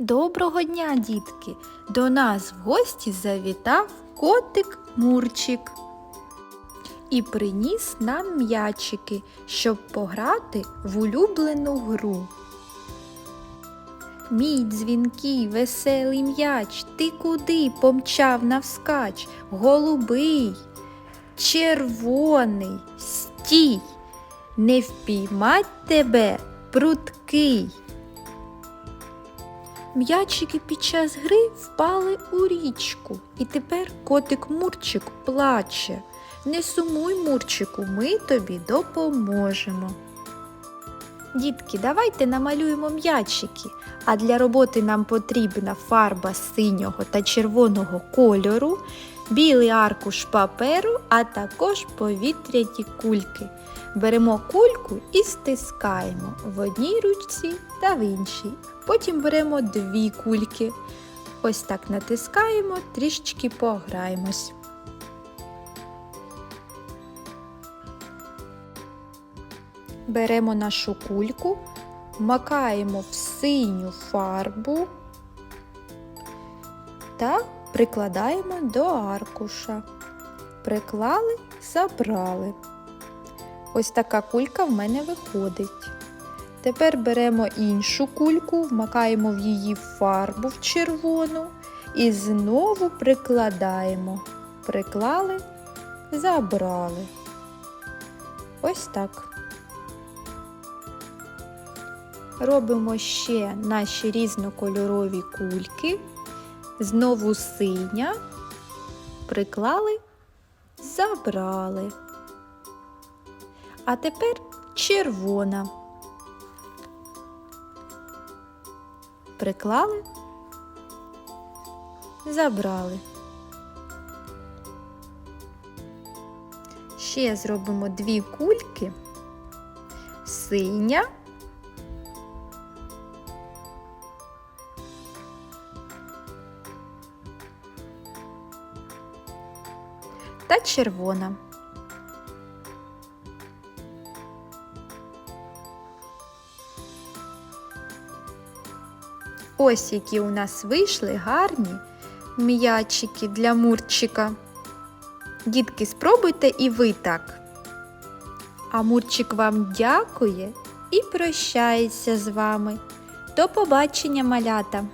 Доброго дня, дітки! До нас в гості завітав котик Мурчик і приніс нам м'ячики, щоб пограти в улюблену гру. Мій дзвінкий веселий м'яч, ти куди помчав навскач? Голубий, червоний, стій, не впіймать тебе, пруткий. М'ячики під час гри впали у річку, і тепер котик Мурчик плаче. Не сумуй, Мурчику, ми тобі допоможемо. Дітки, давайте намалюємо м'ячики, а для роботи нам потрібна фарба синього та червоного кольору, білий аркуш паперу, а також повітряні кульки. Беремо кульку і стискаємо в одній ручці та в іншій. Потім беремо дві кульки. Ось так натискаємо, трішечки пограємось. Беремо нашу кульку, макаємо в синю фарбу та прикладаємо до аркуша. Приклали, забрали. Ось така кулька в мене виходить. Тепер беремо іншу кульку, вмакаємо в її фарбу в червону і знову прикладаємо. Приклали, забрали. Ось так. Робимо ще наші різнокольорові кульки. Знову синя, приклали, забрали. А тепер червона. Приклали, забрали. Ще зробимо дві кульки, синя та червона. Ось які у нас вийшли гарні м'ячики для мурчика. Дітки, спробуйте і ви так. А мурчик вам дякує і прощається з вами. До побачення, малята!